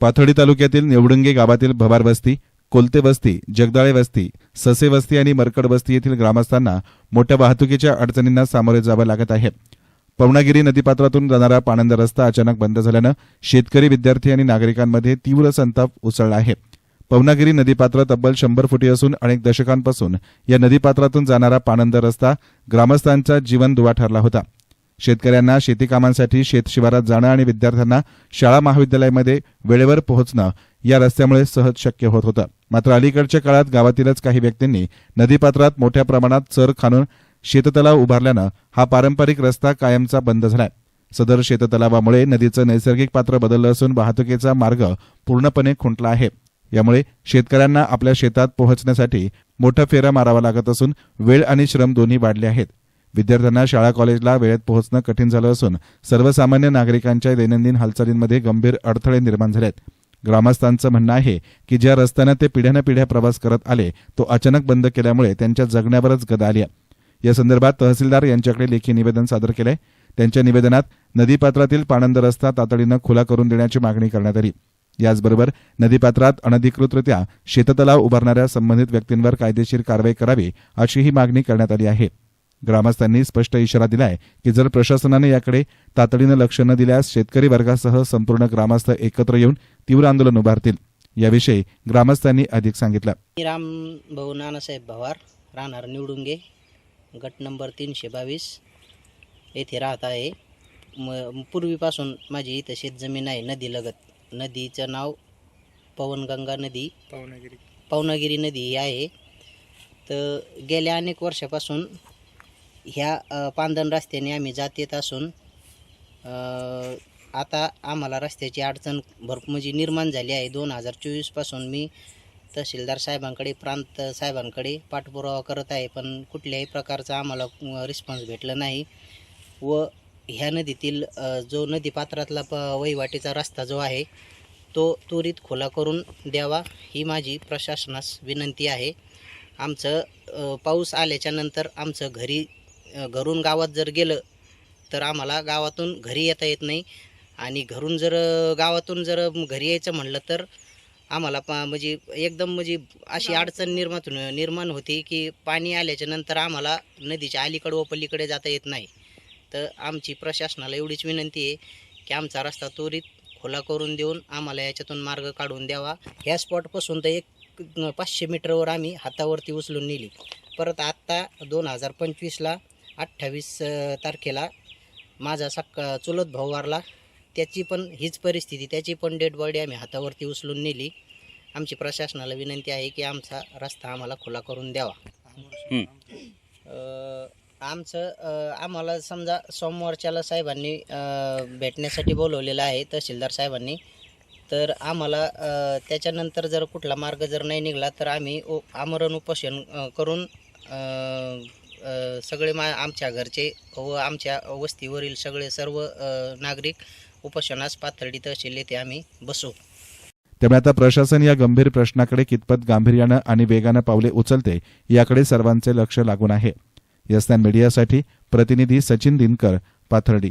पाथर्डी तालुक्यातील निवडुंगे गावातील भवार वस्ती कोलते वस्ती जगदाळे वस्ती ससे वस्ती आणि मरकड वस्ती येथील ग्रामस्थांना मोठ्या वाहतुकीच्या अडचणींना सामोरे जावं लागत आहे. पवनागिरी नदीपात्रातून जाणारा पाणंद रस्ता अचानक बंद झाल्यानं शेतकरी विद्यार्थी आणि नागरिकांमध्ये तीव्र संताप उसळला आहे. पवनागिरी नदीपात्र तब्बल शंभर फुटी असून अनेक दशकांपासून या नदीपात्रातून जाणारा पाणंद रस्ता ग्रामस्थांचा जीवन दुवा ठरला होता. शेतकऱ्यांना शेती कामांसाठी शेतशिवारात जाणं आणि विद्यार्थ्यांना शाळा महाविद्यालयामध्ये वेळेवर पोहोचणं या रस्त्यामुळे सहज शक्य होत होतं. मात्र अलीकडच्या काळात गावातीलच काही व्यक्तींनी नदीपात्रात मोठ्या प्रमाणात चर खाणून शेततलाव उभारल्यानं हा पारंपरिक रस्ता कायमचा बंद झालाय. सदर शेततलावामुळे नदीचं नैसर्गिक पात्र बदललं असून वाहतुकीचा मार्ग पूर्णपणे खुंटला आहे. यामुळे शेतकऱ्यांना आपल्या शेतात पोहोचण्यासाठी मोठा फेरा मारावा लागत असून वेळ आणि श्रम दोन्ही वाढले आहेत. विद्यार्थ्यांना शाळा कॉलेजला वेळेत पोहोचणं कठीण झालं असून सर्वसामान्य नागरिकांच्या दैनंदिन हालचालींमध्ये गंभीर अडथळे निर्माण झाले आहेत ग्रामस्थांचं म्हणणं आहे की ज्या रस्त्यानं ते पिढ्यानपिढ्या प्रवास करत आले तो अचानक बंद केल्यामुळे त्यांच्या जगण्यावरच गदा आली आहे. या संदर्भात तहसीलदार यांच्याकडे लेखी निवेदन सादर केलंय. त्यांच्या निवेदनात नदीपात्रातील पाणंद रस्ता तातडीनं खुला करून देण्याची मागणी करण्यात आली. याचबरोबर नदीपात्रात अनधिकृतरित्या शेततलाव उभारणाऱ्या संबंधित व्यक्तींवर कायदेशीर कारवाई करावी अशीही मागणी करण्यात आली आहे. ग्रामस्थांनी स्पष्ट इशारा दिलाय की जर प्रशासनाने याकडे तातडीनं लक्ष न दिल्यास शेतकरी वर्गासह संपूर्ण ग्रामस्थ एकत्र येऊन तीव्र आंदोलन उभारतील. याविषयी ग्रामस्थांनी अधिक सांगितलं. राम भाऊ नानासाहेब भवार राहणार निवडुंगे गट नंबर तीनशे बावीस. येथे राहत आहे. म पूर्वीपासून माझी इथं शेतजमीन आहे नदीलगत नदीचं नाव पवनगंगा नदी. पावनागिरी. पवनागिरी नदी ही आहे. तर गेल्या अनेक वर्षापासून ह्या अ, पांदन रस्त्याने आम्ही जात येत असून आता आम्हाला रस्त्याची अडचण भरपूर म्हणजे निर्माण झाली आहे. दोन हजार चोवीसपासून मी तहसीलदार साहेबांकडे प्रांत साहेबांकडे पाठपुरावा करत आहे पण कुठल्याही प्रकारचा आम्हाला रिस्पॉन्स भेटला नाही. व ह्या नदीतील जो नदीपात्रातला प वहिवाटीचा रस्ता जो आहे तो त्वरित खुला करून द्यावा ही माझी प्रशासनास विनंती आहे. आमचं पाऊस आल्याच्यानंतर आमचं घरी घरून गावात जर गेलं तर आम्हाला गावातून घरी येता येत नाही. आणि घरून जर गावातून जर घरी यायचं म्हणलं तर आम्हाला पा म्हणजे एकदम म्हणजे अशी अडचण निर्माण निर्माण होती की पाणी आल्याच्यानंतर आम्हाला नदीच्या अलीकडे व पलीकडे जाता येत नाही. तर आमची प्रशासनाला एवढीच विनंती आहे की आमचा रस्ता त्वरित खुला करून देऊन आम्हाला याच्यातून मार्ग काढून द्यावा. ह्या स्पॉटपासून तर एक पाचशे मीटरवर आम्ही हातावरती उचलून नेली. परत आत्ता दोन हजार पंचवीसला अठ्ठावीस तारखेला माझा सक्का चुलत भाऊ वारला. त्याची पण हीच परिस्थिती त्याची पण डेड बॉडी आम्ही हातावरती उचलून नेली. आमची प्रशासनाला विनंती आहे की आमचा रस्ता आम्हाला खुला करून द्यावा. आमचं आम्हाला समजा सोमवारच्याला साहेबांनी भेटण्यासाठी बोलवलेलं आहे तहसीलदार साहेबांनी तर आम्हाला त्याच्यानंतर जर कुठला मार्ग जर नाही निघाला तर आम्ही उ आमरण उपोषण करून सगळे मा आमच्या घरचे व आमच्या वस्तीवरील सगळे सर्व नागरिक उपोषणास पाथर्डी तहसील येथे आम्ही बसू. त्यामुळे आता प्रशासन या गंभीर प्रश्नाकडे कितपत गांभीर्यानं आणि वेगानं पावले उचलते याकडे सर्वांचे लक्ष लागून आहे. यस्तान मीडियासाठी प्रतिनिधी सचिन दिनकर पाथर्डी.